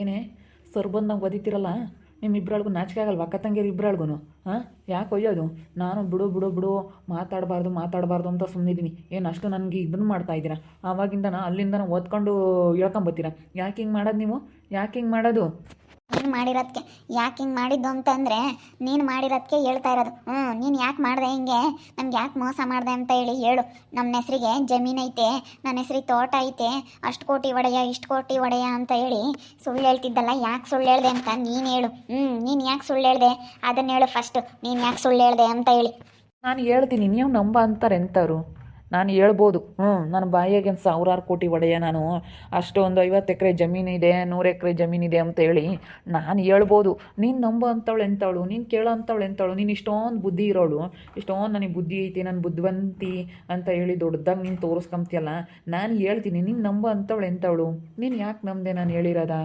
ಏನೇ? ಸರ್ ನಂಗೆ ಒದಿತಿರಲ್ಲ? ನಿಮ್ಮಿಬ್ರಳ್ಗೂ ನಾಚಿಕೆ ಆಗಲ್ವಾ? ಅಕ್ಕ ತಂಗಿಯರು ಇಬ್ಬರಳ್ಗೂ ಹಾಂ ಯಾಕೆ ಒಯ್ಯೋದು? ನಾನು ಬಿಡು ಬಿಡು ಬಿಡು, ಮಾತಾಡಬಾರ್ದು ಮಾತಾಡಬಾರ್ದು ಅಂತ ಸುಮ್ಮನಿದ್ದೀನಿ ಏನು ಅಷ್ಟು ನನಗೆ ಇದನ್ನು ಮಾಡ್ತಾ ಇದ್ದೀರಾ? ಆವಾಗಿಂದನ, ಅಲ್ಲಿಂದನ ಓದ್ಕೊಂಡು ಹೇಳ್ಕೊಂಬತ್ತೀರಾ ಯಾಕೆ ಹಿಂಗೆ ಮಾಡೋದು ನೀವು? ಯಾಕೆ ಹಿಂಗೆ ಮಾಡೋದು? ನೀನು ಮಾಡಿರೋದಕ್ಕೆ ಯಾಕೆ ಹಿಂಗೆ ಮಾಡಿದ್ದು ಅಂತಂದರೆ, ನೀನು ಮಾಡಿರೋದಕ್ಕೆ ಹೇಳ್ತಾ ಇರೋದು. ಹ್ಞೂ ನೀನು ಯಾಕೆ ಮಾಡಿದೆ ಹಿಂಗೆ? ನಮ್ಗೆ ಯಾಕೆ ಮೋಸ ಮಾಡಿದೆ ಅಂತ ಹೇಳಿ ಹೇಳು. ನಮ್ಮ ಹೆಸರಿಗೆ ಜಮೀನು ಐತೆ ನನ್ನ ಹೆಸರಿಗೆ ತೋಟ ಐತೆ, ಅಷ್ಟು ಕೋಟಿ ಒಡೆಯ, ಇಷ್ಟು ಕೋಟಿ ಒಡೆಯ ಅಂತ ಹೇಳಿ ಸುಳ್ಳು ಹೇಳ್ತಿದ್ದಲ್ಲ, ಯಾಕೆ ಸುಳ್ಳು ಹೇಳ್ದೆ ಅಂತ ನೀನು ಹೇಳು. ಹ್ಞೂ ನೀನು ಯಾಕೆ ಸುಳ್ಳು ಹೇಳ್ದೆ? ಅದನ್ನು ಹೇಳು ಫಸ್ಟು ನೀನು ಯಾಕೆ ಸುಳ್ಳು ಹೇಳ್ದೆ ಅಂತ ಹೇಳಿ. ನಾನು ಹೇಳ್ತೀನಿ, ನೀವು ನಂಬ ಅಂತಾರೆ ಎಂಥವ್ರು ನಾನು ಹೇಳ್ಬೋದು. ಹ್ಞೂ ನನ್ನ ಬಾಯಿಗೆ ಸಾವಿರಾರು ಕೋಟಿ ಒಡೆಯ ನಾನು. ಅಷ್ಟೊಂದು ಐವತ್ತು ಎಕರೆ ಜಮೀನಿದೆ ನೂರು ಎಕರೆ ಜಮೀನಿದೆ ಅಂತ ಹೇಳಿ ನಾನು ಹೇಳ್ಬೋದು. ನೀನು ನಂಬೋ ಅಂಥವಳು ಎಂಥವಳು ನೀನು ಕೇಳೋ ಅಂಥವಳು ಎಂಥವಳು ನೀನು ಇಷ್ಟೊಂದು ಬುದ್ಧಿ ಇರೋಳು. ಇಷ್ಟೊಂದು ನನಗೆ ಬುದ್ಧಿ ಐತಿ, ನಾನು ಬುದ್ಧಿವಂತಿ ಅಂತ ಹೇಳಿ ದೊಡ್ಡದಾಗಿ ನೀನು ತೋರಿಸ್ಕೊಂತೀಯಲ್ಲ, ನಾನು ಹೇಳ್ತೀನಿ, ನೀನು ನಂಬೋ ಅಂಥವಳು ಎಂಥವಳು ನೀನು ಯಾಕೆ ನಂಬದೆ ನಾನು ಹೇಳಿರೋದಾ?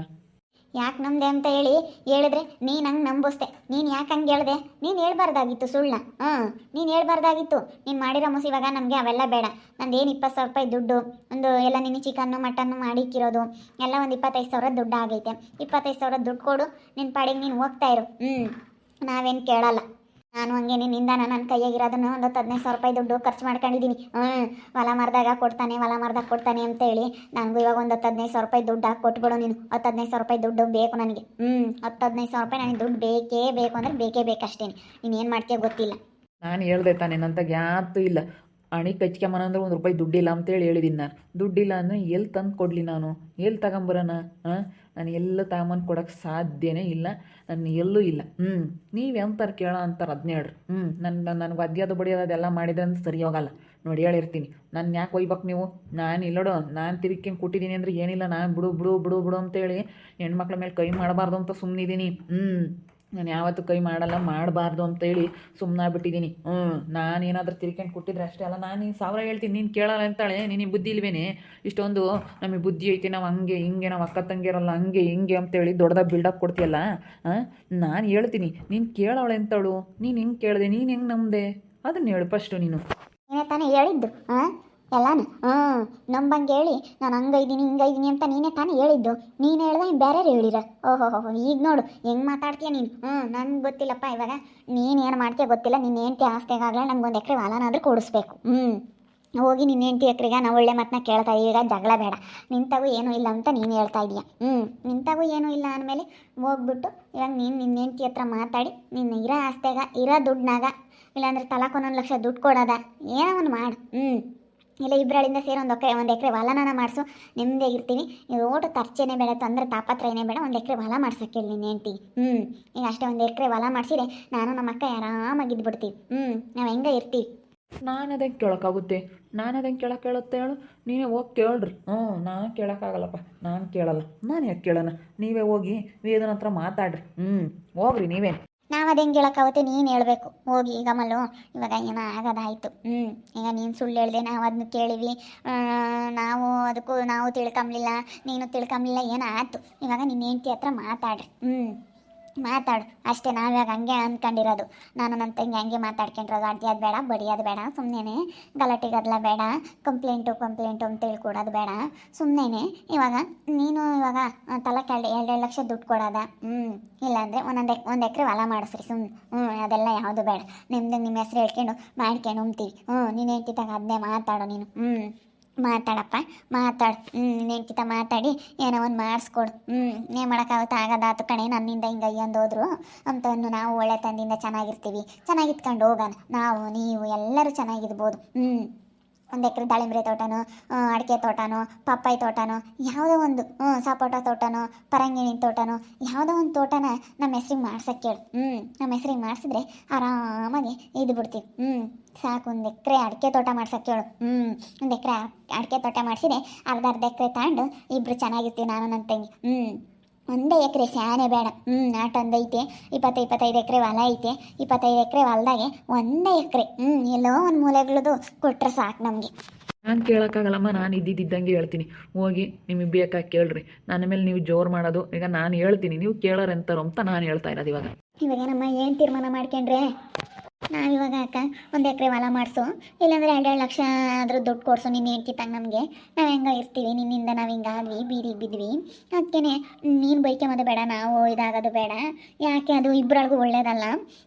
ಯಾಕೆ ನಂಬ್ದೆ ಅಂತ ಹೇಳಿ ಹೇಳಿದ್ರೆ ನೀನು ಹಂಗೆ ನಂಬಿಸ್ದೆ. ನೀನು ಯಾಕೆ ಹಂಗೆ ಹೇಳ್ದೆ? ನೀನು ಹೇಳ್ಬಾರ್ದಾಗಿತ್ತು ಸುಳ್ಳ ಹ್ಞೂ ನೀನು ಹೇಳ್ಬಾರ್ದಾಗಿತ್ತು. ನೀನು ಮಾಡಿರೋ ಮುಸಿ ಇವಾಗ ನಮಗೆ ಅವೆಲ್ಲ ಬೇಡ. ನಂದು ಏನು ಇಪ್ಪತ್ತು ಸಾವಿರ ರೂಪಾಯಿ ದುಡ್ಡು, ಒಂದು ಎಲ್ಲ ನಿನ್ನ ಚಿಕನ್ನು, ಮಟನ್ನು ಮಾಡಿಕ್ಕಿರೋದು ಎಲ್ಲ ಒಂದು ಇಪ್ಪತ್ತೈದು ಸಾವಿರ ದುಡ್ಡು ಆಗೈತೆ ಇಪ್ಪತ್ತೈದು ಸಾವಿರ ದುಡ್ಡು ಕೊಡು ನಿನ್ನ ಪಾಡಿಗೆ ನೀನು ಹೋಗ್ತಾ ಇರು. ಹ್ಞೂ ನಾವೇನು ಕೇಳಲ್ಲ. ನಾನು ಹಂಗೆ ನಿನ್ನಿಂದ ನನ್ನ ಕೈಯಾಗಿರೋದನ್ನು ಒಂದು ಹದಿನೈದು ಸಾವಿರ ರೂಪಾಯಿ ದುಡ್ಡು ಖರ್ಚು ಮಾಡ್ಕೊಂಡಿದ್ದೀನಿ. ಹ್ಞೂ ಹೊಲ ಮರದಾಗ ಕೊಡ್ತಾನೆ, ಹೊಲ ಮರದಾಗ ಕೊಡ್ತಾನೆ ಅಂತ ಹೇಳಿ ನನಗೂ ಇವಾಗ ಒಂದು ಹತ್ತು ಹದಿನೈದು ಸಾವಿರ ರೂಪಾಯಿ ದುಡ್ಡು ಹಾಕಿ ಕೊಟ್ಬಿಡು ನೀನು. ಹತ್ತು ಹದಿನೈದು ಸಾವಿರ ರೂಪಾಯಿ ದುಡ್ಡು ಬೇಕು ನನಗೆ. ಹ್ಞೂ ಹತ್ತು ಹದಿನೈದು ಸಾವಿರ ರೂಪಾಯಿ ನನಗೆ ದುಡ್ಡು ಬೇಕೇ ಬೇಕು ಅಂದ್ರೆ ಬೇಕೇ ಬೇಕಷ್ಟೇ ನೀನು ಏನು ಮಾಡ್ತೀಯ ಗೊತ್ತಿಲ್ಲ. ನಾನು ಹೇಳ್ದೆ ತಾನೆ, ನಂತಾಗ ಇಲ್ಲ. ಅಣಿ ಕಚ್ಕೊಂಬನಂದ್ರೆ ಒಂದು ರೂಪಾಯಿ ದುಡ್ಡಿಲ್ಲ ಅಂತೇಳಿ ಹೇಳಿದ್ದೀನಿ ನಾನು. ದುಡ್ಡಿಲ್ಲ ಅಂದರೆ ಎಲ್ಲಿ ತಂದು ಕೊಡಲಿ ನಾನು? ಎಲ್ಲಿ ತಗೊಂಬರೋಣ ಹಾಂ ನಾನು ಎಲ್ಲ ತಗೊಂಬಂದು ಕೊಡೋಕ್ಕೆ ಸಾಧ್ಯನೇ ಇಲ್ಲ. ನಾನು ಎಲ್ಲೂ ಇಲ್ಲ. ಹ್ಞೂ ನೀವು ಎಂತಾರೆ ಕೇಳೋ ಅಂತಾರೆ ಅದನ್ನೇ ಹೇಳ್ರಿ ಹ್ಞೂ ನನ್ನ ನನಗೆ ಒದ್ಯೋದು ಬಡಿಯೋದು ಅದೆಲ್ಲ ಮಾಡಿದ್ರೆ ಅಂತ ಸರಿ ಹೋಗಲ್ಲ. ನೋಡಿ ಹೇಳಿರ್ತೀನಿ. ನಾನು ಯಾಕೆ ಒಯ್ಬೇಕು ನೀವು? ನಾನು ಇಲ್ಲೋಡು, ನಾನು ತಿರುಗಿ ಕೊಟ್ಟಿದ್ದೀನಿ ಅಂದರೆ ಏನಿಲ್ಲ. ನಾನು ಬಿಡು ಬಿಡು ಬಿಡು ಬಿಡು ಅಂತೇಳಿ ಹೆಣ್ಮಕ್ಳ ಮೇಲೆ ಕೈ ಮಾಡಬಾರ್ದು ಅಂತ ಸುಮ್ಮನಿದ್ದೀನಿ ಹ್ಞೂ ನಾನು ಯಾವತ್ತೂ ಕೈ ಮಾಡಲ್ಲ, ಮಾಡಬಾರ್ದು ಅಂತೇಳಿ ಸುಮ್ಮನಾಗ್ಬಿಟ್ಟಿದ್ದೀನಿ ಹ್ಞೂ ನಾನು ಏನಾದರೂ ತಿರ್ಕೊಂಡು ಕೊಟ್ಟಿದ್ರೆ ಅಷ್ಟೇ ಅಲ್ಲ, ನಾನು ನೀನು ಸಾವಿರ ಹೇಳ್ತೀನಿ, ನೀನು ಕೇಳಲ್ಲ ಅಂತಾಳೆ ನಿನಗೆ ಬುದ್ಧಿ ಇಲ್ವೇನೆ? ಇಷ್ಟೊಂದು ನಮಗೆ ಬುದ್ಧಿ ಐತಿ, ನಾವು ಹಂಗೆ, ಹಿಂಗೆ, ನಾವು ಅಕ್ಕ ತಂಗಿರಲ್ಲ ಹಂಗೆ, ಹಿಂಗೆ ಅಂತೇಳಿ ದೊಡ್ಡದಾಗ ಬಿಲ್ಡಪ್ ಕೊಡ್ತೀಯಲ್ಲ ಹಾಂ ನಾನು ಹೇಳ್ತೀನಿ, ನೀನು ಕೇಳವಳೆ ಅಂತಾಳು, ನೀನು ಹೆಂಗೆ ಕೇಳಿದೆ, ನೀನು ಹೆಂಗೆ ನಂಬದೆ? ಅದನ್ನ ಹೇಳು ಫಸ್ಟು ನೀನು. ನೀನೇ ತಾನೇ ಹೇಳಿದ್ದು ಹಾಂ ಎಲ್ಲಾನು? ಹ್ಞೂ, ನಂಬಂಗೆ ಹೇಳಿ, ನಾನು ಹಂಗೈದೀನಿ, ಹಿಂಗೈದೀನಿ ಅಂತ ನೀನೇ ತಾನೇ ಹೇಳಿದ್ದು. ನೀನು ಹೇಳ್ದೆ ಬೇರೆ ಹೇಳಿರ. ಓಹೋ, ಹೋ ಈಗ ನೋಡು, ಹೆಂಗೆ ಮಾತಾಡ್ತೀಯ ನೀನು? ಹ್ಞೂ ನನಗೆ ಗೊತ್ತಿಲ್ಲಪ್ಪ ಇವಾಗ. ನೀನು ಏನು ಮಾಡ್ತೀಯ ಗೊತ್ತಿಲ್ಲ ನಿನ್ನ ಹೆಂಡತಿ ಆಸ್ತಿಗಾಗಲೇ ನಮ್ಗೊಂದು ಎಕರೆ ಹೊಲನಾದರೂ ಕೊಡಿಸ್ಬೇಕು. ಹ್ಞೂ, ಹೋಗಿ ನಿನ್ನ ಹೆಂಡತಿ ಎಕರೆಗೆ ನಾವು ಒಳ್ಳೆ ಮಾತನ್ನ ಕೇಳ್ತಾ ಈಗ ಜಗಳ ಬೇಡ. ನಿಂತಾಗೂ ಏನೂ ಇಲ್ಲ ಅಂತ ನೀನು ಹೇಳ್ತಾ ಇದೀಯ ಹ್ಞೂ ನಿಂತಾಗೂ ಏನೂ ಇಲ್ಲ ಅಂದಮೇಲೆ ಹೋಗ್ಬಿಟ್ಟು ಇವಾಗ ನೀನು ನಿನ್ನ ಹೆಂಡತಿ ಹತ್ರ ಮಾತಾಡಿ, ನಿನ್ನ ಇರೋ ಆಸ್ತಿಯಾಗ, ಇರೋ ದುಡ್ಡನಾಗ ಇಲ್ಲಾಂದ್ರೆ ತಲಾಕ್ ಒಂದೊಂದು ಲಕ್ಷ ದುಡ್ಡು ಕೊಡೋದ, ಏನೋ ಒಂದು ಮಾಡು. ಹ್ಞೂ. ಇಲ್ಲ ಇಬ್ಬರಳಿಂದ ಸೇರಿ ಒಂದು ಎಕರೆ ಒಂದು ಎಕರೆ ಹೊಲನ ಮಾಡಿಸು ನೆಮ್ಮದಿಯಾಗಿರ್ತೀನಿ ನೀವು ಓಟು ತರ್ಚೇನೆ ಬೇಡ, ತೊಂದರೆ ತಾಪತ್ರ ಏನೇ ಬೇಡ, ಒಂದು ಎಕರೆ ಹೊಲ ಮಾಡ್ಸಕ್ಕೆ ಹೇಳಿ ನಿನ್ನ ಹೆಂಡ್ತಿ. ಹ್ಞೂ ಈಗ ಅಷ್ಟೇ ಒಂದು ಎಕರೆ ಹೊಲ ಮಾಡಿಸಿದ್ರೆ ನಾನು ನಮ್ಮ ಅಕ್ಕ ಆರಾಮಾಗಿ ಇದ್ಬಿಡ್ತೀವಿ ಹ್ಞೂ ನಾವು ಹೆಂಗೆ ಇರ್ತೀವಿ ನಾನು ಅದಕ್ಕೆ ಕೇಳೋಕ್ಕಾಗುತ್ತೆ? ನಾನು ಅದನ್ನು ಕೇಳೋಕೆ ಹೇಳುತ್ತೆ ಹೇಳು? ನೀವೇ ಹೋಗಿ ಕೇಳ್ರಿ. ಹ್ಞೂ, ನಾನು ಕೇಳೋಕ್ಕಾಗಲ್ಲಪ್ಪ. ನಾನು ಕೇಳಲ್ಲ. ನಾನು ಯಾಕೆ ಕೇಳೋಣ? ನೀವೇ ಹೋಗಿ ವೇದನ ಹತ್ರ ಮಾತಾಡ್ರಿ. ಹ್ಞೂ ಹೋಗ್ರಿ ನೀವೇ. ನಾವು ಅದು ಹೆಂಗೆ ಹೇಳೋಕ್ಕಾಗುತ್ತೆ ನೀನು ಹೇಳಬೇಕು. ಹೋಗಿ, ಈಗ ಇವಾಗ ಏನೋ ಆಗೋದಾಯಿತು. ಹ್ಞೂ ಈಗ ನೀನು ಸುಳ್ಳು ಹೇಳಿದೆ, ನಾವು ಅದನ್ನ ಕೇಳಿವಿ. ನಾವು ಅದಕ್ಕೂ, ನಾವು ತಿಳ್ಕೊಂಬ್ಲಿಲ್ಲ, ನೀನು ತಿಳ್ಕೊಂಬ್ಲಿಲ್ಲ ಏನೋ ಆಯ್ತು ಇವಾಗ ನಿನ್ನ ಹೆಂಡತಿ ಹತ್ರ ಮಾತಾಡ್ರಿ. ಹ್ಞೂ ಮಾತಾಡು. ಅಷ್ಟೇ, ನಾವ್ಯಾಗ ಹಂಗೆ ಅಂದ್ಕೊಂಡಿರೋದು ನಾನು ನನ್ನ ತಂಗಿ ಹಂಗೆ ಮಾತಾಡ್ಕೊಂಡಿರೋದು. ಅಡ್ಯೋದು ಬೇಡ ಬಡಿಯೋದು ಬೇಡ ಸುಮ್ಮನೆ ಗಲಾಟೆ ಗದ್ದಲ ಬೇಡ ಕಂಪ್ಲೇಂಟು ಕಂಪ್ಲೇಂಟು ಅಂತ ಹೇಳ್ಕೊಡೋದು ಬೇಡ ಸುಮ್ಮನೆ ಇವಾಗ ನೀನು ಇವಾಗ ತಲೆ ಎರಡು ಎರಡೆರಡು ಲಕ್ಷ ದುಡ್ಡು ಕೊಡೋದ. ಹ್ಞೂ ಇಲ್ಲಾಂದರೆ ಒಂದೊಂದು, ಒಂದು ಎಕರೆ ಹೊಲ ಮಾಡಿಸ್ರಿ ಸುಮ್ಮನೆ ಹ್ಞೂ ಅದೆಲ್ಲ ಯಾವುದು ಬೇಡ. ನಿಮ್ದು ನಿಮ್ಮ ಹೆಸ್ರು ಹೇಳ್ಕೊಂಡು ಮಾಡ್ಕೊಂಡು ಉಣ್ತೀವಿ ಹ್ಞೂ ನೀನು ಹೇಳ್ತಿದ್ದಾಗ ಅದನ್ನೇ ಮಾತಾಡೋ ನೀನು. ಹ್ಞೂ ಮಾತಾಡಪ್ಪ. ಮಾತಾಡು ಹ್ಞೂ ಹೇಳ್ತಿದ್ದ ಮಾತಾಡಿ, ಏನೋ ಒಂದು ಮಾಡಿಸ್ಕೊಡು ಹ್ಞೂ ಏನು ಮಾಡೋಕ್ಕಾಗುತ್ತೆ? ಆಗೋದಾತು ಕಣೆ, ನನ್ನಿಂದ ಹಿಂಗೆ ಅಯ್ಯಂದೋದ್ರು ಅಂತಂದು ನಾವು ಒಳ್ಳೆ ತಂದಿಂದ ಚೆನ್ನಾಗಿರ್ತೀವಿ. ಚೆನ್ನಾಗಿತ್ಕೊಂಡು ಹೋಗೋಣ. ನಾವು, ನೀವು ಎಲ್ಲರೂ ಚೆನ್ನಾಗಿರ್ಬೋದು. ಹ್ಞೂ ಒಂದು ಎಕರೆ ದಾಳಿಂಬೆ ತೋಟನೋ ಅಡಿಕೆ ತೋಟನೋ, ಪಪ್ಪಾಯಿ ತೋಟನೋ, ಯಾವುದೋ ಒಂದು ಸಪೋಟ ತೋಟನೋ, ಪರಂಗಿಣಿ ತೋಟನೋ, ಯಾವುದೋ ಒಂದು ತೋಟನ ನಮ್ಮ ಹೆಸ್ರಿಗೆ ಮಾಡ್ಸಕ್ಕೆ ಹೇಳು ಹ್ಞೂ ನಮ್ಮ ಹೆಸ್ರಿಗೆ ಮಾಡಿಸಿದ್ರೆ ಆರಾಮಾಗಿ ಇದು ಬಿಡ್ತೀವಿ. ಹ್ಞೂ ಸಾಕು ಒಂದು ಎಕರೆ ಅಡಿಕೆ ತೋಟ ಮಾಡ್ಸಕ್ಕೆ ಹೇಳು ಹ್ಞೂ ಒಂದು ಎಕರೆ ಅಡಿಕೆ ತೋಟ ಮಾಡಿಸಿದ್ರೆ ಅರ್ಧ ಅರ್ಧ ಎಕರೆ ತಗೊಂಡು ಇಬ್ಬರು ಚೆನ್ನಾಗಿರ್ತೀವಿ ನಾನು ನನ್ನ ತಂಗಿ. ಹ್ಞೂ ಒಂದೇ ಎಕರೆ ಸ್ಯಾನೆ ಬೇಡ. ಹ್ಞೂ ನಾಟೊಂದು ಐತೆ ಇಪ್ಪತ್ತು ಇಪ್ಪತ್ತೈದು ಎಕರೆ ಹೊಲ ಐತೆ ಇಪ್ಪತ್ತೈದು ಎಕರೆ ಹೊಲದಾಗೆ ಒಂದೇ ಎಕರೆ. ಹ್ಞೂ ಎಲ್ಲೋ ಒಂದು ಮೂಲೆಗಳದು ಕೊಟ್ರೆ ಸಾಕು ನಮಗೆ. ನಾನು ಕೇಳೋಕ್ಕಾಗಲ್ಲಮ್ಮ ನಾನು ಇದ್ದಿದ್ದಂಗೆ ಹೇಳ್ತೀನಿ. ಹೋಗಿ ನಿಮಗೆ ಬೇಕಾಗಿ ಕೇಳ್ರಿ. ನನ್ನ ಮೇಲೆ ನೀವು ಜೋರು ಮಾಡೋದು ಈಗ ನಾನು ಹೇಳ್ತೀನಿ. ನೀವು ಕೇಳೋರೆಂತಾರೋ ಅಂತ ನಾನು ಹೇಳ್ತಾ ಇರೋದು ಇವಾಗ. ಇವಾಗ ನಮ್ಮ ಏನು ತೀರ್ಮಾನ ಮಾಡ್ಕೊಂಡ್ರೆ? ನಾವಿವಾಗ ಅಕ್ಕ ಒಂದು ಎಕರೆ ಹೊಲ ಮಾಡಿಸು. ಇಲ್ಲಾಂದ್ರೆ ಎರಡು ಎರಡು ಲಕ್ಷ ಆದರೂ ದುಡ್ಡು ಕೊಡಿಸು ನಿನ್ನ ಹೆಂಡ್ತಿ ತಂಗ ನಮಗೆ. ನಾವು ಹೆಂಗೆ ಇರ್ತೀವಿ? ನಿನ್ನಿಂದ ನಾವು ಹಿಂಗಾದ್ವಿ ಬೀದಿಗೆ ಬಿದ್ವಿ. ಅದಕ್ಕೆ ನೀನು ಬೈಕೊಂಬೋದು ಬೇಡ, ನಾವು ಇದಾಗೋದು ಬೇಡ. ಯಾಕೆ? ಅದು ಇಬ್ಬರೊಳಗೂ ಒಳ್ಳೇದಲ್ಲ.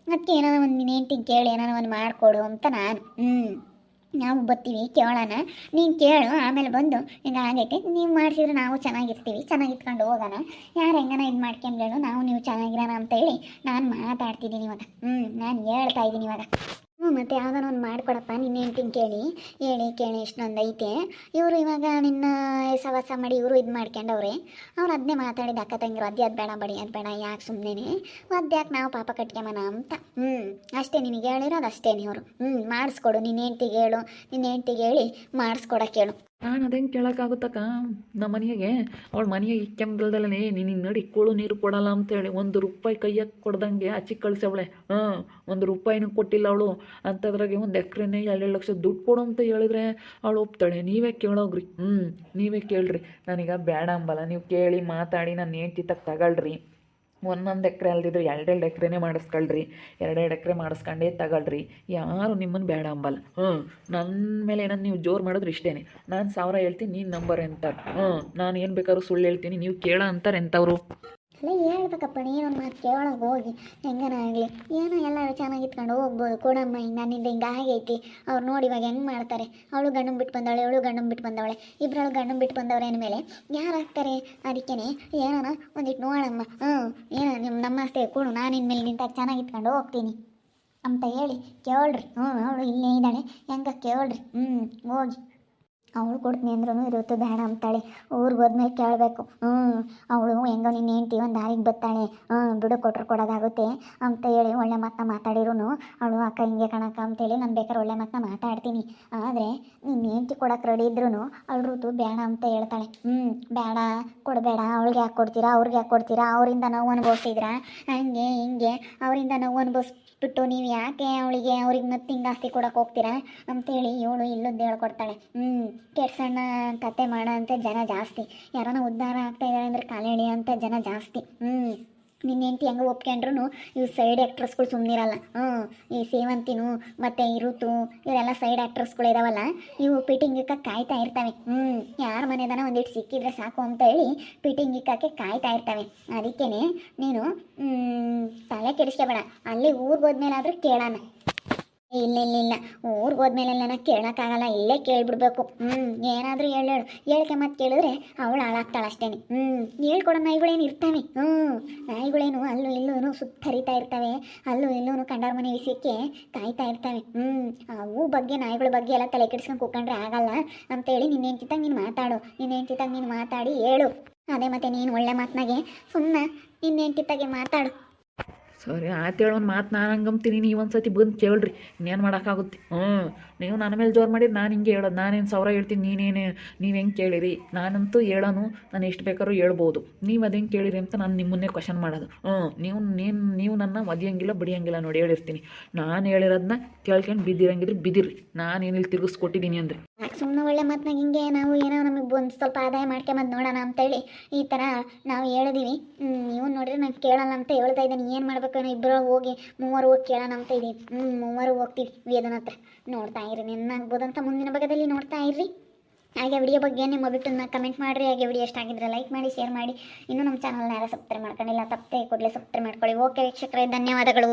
ಅದಕ್ಕೆ ಏನಾರ ಒಂದು ಹೆಂಡ್ತಿಗೆ ಕೇಳಿ ಏನಾರ ಒಂದು ಮಾಡಿಕೊಡು ಅಂತ ನಾನು. ಹ್ಞೂ ನಾವು ಬರ್ತೀವಿ, ಕೇಳೋಣ. ನೀನು ಕೇಳು, ಆಮೇಲೆ ಬಂದು ಹಿಂಗೆ ಆಗೈತೆ. ನೀವು ಮಾಡಿಸಿದ್ರೆ ನಾವು ಚೆನ್ನಾಗಿರ್ತೀವಿ ಚೆನ್ನಾಗಿ ಇಟ್ಕೊಂಡು ಹೋಗೋಣ. ಯಾರು ಹೆಂಗನ ಇದು ಮಾಡ್ಕೊಂಬೇಳು ನಾವು ನೀವು ಚೆನ್ನಾಗಿರೋಣ ಅಂತ ಹೇಳಿ ನಾನು ಮಾತಾಡ್ತಿದ್ದೀನಿ ಇವಾಗ. ಹ್ಞೂ ನಾನು ಹೇಳ್ತಾ ಇದ್ದೀನಿ ಇವಾಗ. ಹ್ಞೂ, ಮತ್ತು ಯಾವ್ದಾನ ಒಂದು ಮಾಡಿಕೊಡಪ್ಪ, ನಿನ್ನ ಹೆಂಡ್ತಿನ ಕೇಳಿ. ಹೇಳಿ, ಕೇಳಿ, ಇಷ್ಟೊಂದು ಐತೆ. ಇವರು ಇವಾಗ ನಿನ್ನ ಸವಾಸ ಮಾಡಿ ಇವರು ಇದು ಮಾಡ್ಕೊಂಡವ್ರೆ ಅವ್ರು ಅದನ್ನೇ ಮಾತಾಡಿದ ಅಕ್ಕ ತಂಗಿರು, ಅದೇ ಅದು ಬೇಡ ಬಡಿ, ಅದು ಬೇಡ, ಯಾಕೆ ಸುಮ್ಮನೆ ಅದ್ಯಾಕೆ ನಾವು ಪಾಪ ಕಟ್ಕೊಂಬನ ಅಂತ. ಹ್ಞೂ, ಅಷ್ಟೇ ನಿನಗೆ ಹೇಳಿರೋದು ಅಷ್ಟೇ ಇವರು. ಹ್ಞೂ, ಮಾಡಿಸ್ಕೊಡು, ನಿನ್ನ ಹೆಂಡ್ತಿಗೆ ಹೇಳು, ನಿನ್ನ ಹೆಂಡ್ತಿಗೆ ಹೇಳಿ ಮಾಡಿಸ್ಕೊಡಕ್ಕೆ ಹೇಳು. ನಾನು ಅದೇನು ಕೇಳೋಕ್ಕಾಗುತ್ತಕ್ಕ? ನಮ್ಮ ಮನೆಯಾಗೆ, ಅವಳ ಮನೆಯಾಗೆ ಇಕ್ಕೆಂಬಲ್ದಲ್ಲೇ ನೀನು ನಡಿ ಕೂಳು ನೀರು ಕೊಡಲ್ಲ ಅಂತೇಳಿ ಒಂದು ರೂಪಾಯಿ ಕೈಯಾಗೆ ಕೊಡ್ದಂಗೆ ಆಚೆ ಕಳ್ಸವಳೆ ಹಾಂ, ಒಂದು ರೂಪಾಯಿನೂ ಕೊಟ್ಟಿಲ್ಲ ಅವಳು. ಅಂಥದ್ರಾಗೆ ಒಂದು ಎಕ್ರೆನೇ ಎರಡು ಲಕ್ಷ ದುಡ್ಡು ಕೊಡು ಅಂತ ಹೇಳಿದ್ರೆ ಅವಳು ಒಪ್ತಾಳೆ. ನೀವೇ ಕೇಳೋಗ್ರಿ. ಹ್ಞೂ ನೀವೇ ಕೇಳ್ರಿ. ನನಗೆ ಬೇಡ ಅಂಬಲ್ಲ. ನೀವು ಕೇಳಿ ಮಾತಾಡಿ, ನಾನು ಹೆಂಡ್ತಿ ತಗೊಳ್ರಿ. ಒಂದೊಂದು ಎಕರೆ ಅಲ್ದಿದ್ರು ಎರಡೆರಡು ಎಕರೆನೇ ಮಾಡಿಸ್ಕೊಳ್ರಿ, ಎರಡೆರಡು ಎಕರೆ ಮಾಡಿಸ್ಕೊಂಡೇ ತಗೊಳ್ರಿ. ಯಾರು ನಿಮ್ಮನ್ನು ಬೇಡ ಅಂಬಲ್ಲ. ಹ್ಞೂ ನನ್ನ ಮೇಲೆ ಏನಾದ್ರು ನೀವು ಜೋರು ಮಾಡಿದ್ರೆ ಇಷ್ಟೇ ನಾನು ಸಾವಿರ ಹೇಳ್ತೀನಿ, ನೀನು ನಂಬರ್ ಎಂತಾರೆ ಹ್ಞೂ ನಾನು ಏನು ಬೇಕಾದ್ರೂ ಸುಳ್ಳು ಹೇಳ್ತೀನಿ, ನೀವು ಕೇಳೋ ಅಂತಾರೆ ಎಂಥವ್ರು ಅಲ್ಲ, ಹೇಳ್ಬೇಕಪ್ಪ ಒಂದು ಮಾತು ಕೇಳೋಕೆ ಹೋಗಿ, ಹೆಂಗನ ಆಗಲಿ. ಏನೋ ಎಲ್ಲರೂ ಚೆನ್ನಾಗಿ ಇಟ್ಕೊಂಡು ಹೋಗ್ಬೋದು. ಕೊಡಮ್ಮ ಹಿಂಗೆ ನನ್ನಿಂದ ಹಿಂಗೆ ಆಗೈತಿ ಅವ್ರು ನೋಡಿ ಇವಾಗ ಹೆಂಗೆ ಮಾಡ್ತಾರೆ. ಅವಳು ಗಂಡನ ಬಿಟ್ಟು ಬಂದವಳೆ ಅವಳು ಗಂಡನ ಬಿಟ್ಟು ಬಂದವಳೆ ಇಬ್ಬರಳು ಗಂಡನ ಬಿಟ್ಟು ಬಂದವ್ರೆ ಅಂದಮೇಲೆ ಯಾರು ಆಗ್ತಾರೆ? ಅದಕ್ಕೇ ಏನೋ ಒಂದಿಟ್ಟು ನೋಡಮ್ಮ. ಹ್ಞೂ, ಏನೋ ನಿಮ್ಮ ಅಷ್ಟೇ ಕೊಡು, ನಾನು ಇನ್ಮೇಲೆ ನಿಂತಾಗ ಚೆನ್ನಾಗಿ ಇಟ್ಕೊಂಡು ಹೋಗ್ತೀನಿ ಅಂತ ಹೇಳಿ ಕೇಳ್ರಿ. ಹ್ಞೂ, ಅವಳು ಇಲ್ಲೇ ಇದ್ದಾಳೆ. ಹೆಂಗ ಕೇಳ್ರಿ? ಹ್ಞೂ, ಹೋಗಿ. ಅವಳು ಕೊಡ್ತೀನಿ ಅಂದ್ರೂ ಇರುತ್ತೆ, ಬೇಡ ಅಂತಾಳೆ. ಊರಿಗೆ ಹೋದ್ಮೇಲೆ ಕೇಳಬೇಕು. ಹ್ಞೂ ಅವಳು ಹೆಂಗೋ ನಿನ್ನ ಹೆಂಡ್ತಿ ಒಂದು ದಾರಿಗೆ ಬತ್ತಾಳೆ ಹ್ಞೂ ಬಿಡು ಕೊಟ್ಟರು ಕೊಡೋದಾಗುತ್ತೆ ಅಂತ ಹೇಳಿ ಒಳ್ಳೆ ಮಾತನ್ನ ಮಾತಾಡಿರೂ ಅವಳು, ಅಕ್ಕ, ಹಿಂಗೆ ಕಣಕ್ಕ ಅಂತೇಳಿ ನಾನು ಬೇಕಾದ್ರೆ ಒಳ್ಳೆ ಮಾತನ್ನ ಮಾತಾಡ್ತೀನಿ. ಆದರೆ ನಿನ್ನ ಹೆಂಡ್ತಿ ಕೊಡೋಕೆ ರೆಡಿ ಇದ್ರೂ ಅವಳು ಋತು ಬೇಡ ಅಂತ ಹೇಳ್ತಾಳೆ. ಹ್ಞೂ ಬೇಡ, ಕೊಡಬೇಡ. ಅವಳಿಗೆ ಯಾಕೆ ಕೊಡ್ತೀರಾ? ಅವ್ರಿಗೆ ಯಾಕೆ ಕೊಡ್ತೀರಾ? ಅವರಿಂದ ನೋವು ಅನುಭವಿಸಿದ್ರ? ಹಂಗೆ, ಹಿಂಗೆ. ಅವರಿಂದ ನೋವು ಅನುಭವಿಸ್ಬಿಟ್ಟು ನೀವು ಯಾಕೆ ಅವಳಿಗೆ ಅವ್ರಿಗೆ ಮತ್ತೆ ಹಿಂಗೆ ಆಸ್ತಿ ಕೊಡೋಕೆ ಹೋಗ್ತೀರಾ ಅಂತೇಳಿ ಇವಳು ಇಲ್ಲದ್ದು ಹೇಳ್ಕೊಡ್ತಾಳೆ. ಹ್ಞೂ ಕೆಡ್ಸಣ್ಣ ಕತೆ ಮಾಡೋ ಅಂತ ಜನ ಜಾಸ್ತಿ. ಯಾರನ್ನ ಉದ್ಧಾರ ಆಗ್ತಾ ಇದ್ದಾರೆ ಅಂದ್ರೆ ಕಾಲ ಅಂತ ಜನ ಜಾಸ್ತಿ. ಹ್ಞೂ ನಿನ್ನ ಹೆಂಡ್ತಿ ಹೆಂಗೆ ಒಪ್ಕೊಂಡ್ರು ಇವು ಸೈಡ್ ಆ್ಯಕ್ಟ್ರಸ್ಗಳು ಸುಮ್ಮನಿರಲ್ಲ ಹ್ಞೂ ಈ ಸೇವಂತಿನು, ಮತ್ತು ಈ ಋತು ಇವರೆಲ್ಲ ಸೈಡ್ ಆ್ಯಕ್ಟ್ರಸ್ಗಳು ಇದಾವಲ್ಲ, ಇವು ಪಿಟಿಂಗ್ ಇಕ್ಕಕ್ಕೆ ಕಾಯ್ತಾ ಇರ್ತವೆ. ಹ್ಞೂ ಯಾರ ಮನೆದನ ಒಂದಿಟ್ಟು ಸಿಕ್ಕಿದ್ರೆ ಸಾಕು ಅಂತ ಹೇಳಿ ಪಿಟಿಂಗ್ ಇಕ್ಕಕ್ಕೆ ಕಾಯ್ತಾ ಇರ್ತವೆ. ಅದಕ್ಕೇ ನೀನು ತಲೆ ಕೆಡಿಸ್ಕೋಬೇಡ. ಅಲ್ಲಿ ಊರಿಗೆ ಹೋದ್ಮೇಲಾದರೂ ಕೇಳೋಣ. ಇಲ್ಲ ಇಲ್ಲ ಇಲ್ಲ. ಊರಿಗೆ ಹೋದ್ಮೇಲೆ ನಾನು ಕೇಳೋಕ್ಕಾಗಲ್ಲ, ಇಲ್ಲೇ ಕೇಳಿಬಿಡ್ಬೇಕು. ಹ್ಞೂ ಏನಾದರೂ ಹೇಳು ಹೇಳು. ಹೇಳ್ಕೆ ಮತ್ತೆ ಕೇಳಿದ್ರೆ ಅವಳು ಹಾಳಾಗ್ತಾಳೆ ಅಷ್ಟೇ. ಹ್ಞೂ ಹೇಳ್ಕೊಡೋ ನಾಯಿಗಳೇನು ಇರ್ತವೆ? ಹ್ಞೂ ನಾಯಿಗಳೇನು ಅಲ್ಲೂ ಇಲ್ಲೂ ಸುತ್ತರಿತಾ ಇರ್ತವೆ. ಅಲ್ಲೂ ಇಲ್ಲೂ ಕಂಡಾರ ಮನೆ ವಿಷಯಕ್ಕೆ ಕಾಯ್ತಾ ಇರ್ತವೆ. ಹ್ಞೂ ಅವು ಬಗ್ಗೆ, ನಾಯಿಗಳ ಬಗ್ಗೆ ಎಲ್ಲ ತಲೆ ಕೆಡಿಸ್ಕೊಂಡು ಕೂತ್ಕೊಂಡ್ರೆ ಆಗಲ್ಲ. ಅಂತೇಳಿ ನಿನ್ನ ಹೆಂಡ್ತಿತಾಗ ನೀನು ಮಾತಾಡು. ನಿನ್ನ ಹೆಂಡ್ತಿತಾಗ ನೀನು ಮಾತಾಡಿ ಹೇಳು. ಅದೇ ಮತ್ತೆ ನೀನು ಒಳ್ಳೆ ಮಾತನಾಗೆ ಸುಮ್ಮನೆ ನಿನ್ನ ಚಿತ್ತಾಗೆ ಮಾತಾಡು. ಸರಿ, ಆಯ್ತು ಹೇಳಿ, ಒಂದು ಮಾತು ನಾನು ಹಂಗಂತೀನಿ ನೀವು ಒಂದು ಸತಿ ಬಂದು ಕೇಳ್ರಿ, ಇನ್ನೇನು ಮಾಡೋಕ್ಕಾಗುತ್ತೆ? ಹ್ಞೂ ನೀವು ನನ್ನ ಮೇಲೆ ಜೋರು ಮಾಡಿದ್ರೆ ನಾನು ಹಿಂಗೆ ಹೇಳೋದು ನಾನೇನು ಸಾವಿರ ಹೇಳ್ತೀನಿ ನೀನೇನು ನೀವು ಹೆಂಗೆ ಕೇಳಿರಿ? ನಾನಂತೂ ಹೇಳೋನು, ನಾನು ಎಷ್ಟು ಬೇಕಾದ್ರೂ ಹೇಳ್ಬೋದು. ನೀವು ಅದು ಕೇಳಿರಿ ಅಂತ ನಾನು ನಿಮ್ಮನ್ನೇ ಕ್ವಶನ್ ಮಾಡೋದು. ಹ್ಞೂ ನೀವು, ನೀನು, ನೀವು ನನ್ನ ಒದಿಯಂಗಿಲ್ಲ ಬಡಿಯಂಗಿಲ್ಲ ನೋಡಿ, ಹೇಳಿರ್ತೀನಿ. ನಾನು ಹೇಳಿರೋದನ್ನ ಕೇಳ್ಕೊಂಡು ಬಿದ್ದಿರಂಗಿದ್ರೆ ಬಿದ್ದಿರಿ. ನಾನು ಏನಿಲ್ಲಿ ತಿರುಗಿಸ್ಕೊಟ್ಟಿದ್ದೀನಿ ಅಂದರೆ. ಸುಮ್ಮನೆ ಒಳ್ಳೆ ಮಾತನಾಗ ಹಿಂಗೆ ನಾವು ಏನೋ ನಮಗೆ ಒಂದು ಸ್ವಲ್ಪ ಆದಾಯ ಮಾಡ್ಕೊಂಬಂದು ನೋಡೋಣ ಅಂತೇಳಿ ಈ ಥರ ನಾವು ಹೇಳಿದೀವಿ. ನೀವು ನೋಡಿದ್ರೆ ನಾನು ಕೇಳಲ್ಲ ಅಂತ ಹೇಳ್ತಾ ಇದ್ದೀನಿ. ಏನು ಮಾಡ್ಬೇಕು ಏನೋ ಇಬ್ಬರು ಹೋಗಿ ಮೂವರು ಹೋಗಿ ಕೇಳೋಣ ಅಂತ ಇದ್ದೀವಿ ಹ್ಞೂ ಮೂವರು ಹೋಗ್ತೀವಿ ವೇದನ ಹತ್ರ. ನೋಡ್ತಾ ಇರಿ ನಿನ್ನಾಗ್ಬೋದಂತ ಮುಂದಿನ ಭಾಗದಲ್ಲಿ ನೋಡ್ತಾ ಇರ್ರಿ. ಹಾಗೆ ವಿಡಿಯೋ ಬಗ್ಗೆ ನಿಮ್ಮ ಅಭಿಪ್ರಾಯನ ಕಮೆಂಟ್ ಮಾಡಿರಿ. ಹಾಗೆ ವಿಡಿಯೋ ಎಷ್ಟು ಆಗಿದ್ರೆ ಲೈಕ್ ಮಾಡಿ ಶೇರ್ ಮಾಡಿ. ಇನ್ನೂ ನಮ್ಮ ಚಾನಲ್ನ ಯಾರು ಸಬ್ಸ್ಕ್ರೈಬ್ ಮಾಡ್ಕೊಂಡಿಲ್ಲ, ತಪ್ಪದೆ ಕೂಡಲೇ ಸಬ್ಸ್ಕ್ರೈಬ್ ಮಾಡ್ಕೊಳ್ಳಿ. ಓಕೆ ವೀಕ್ಷಕರೇ, ಧನ್ಯವಾದಗಳು.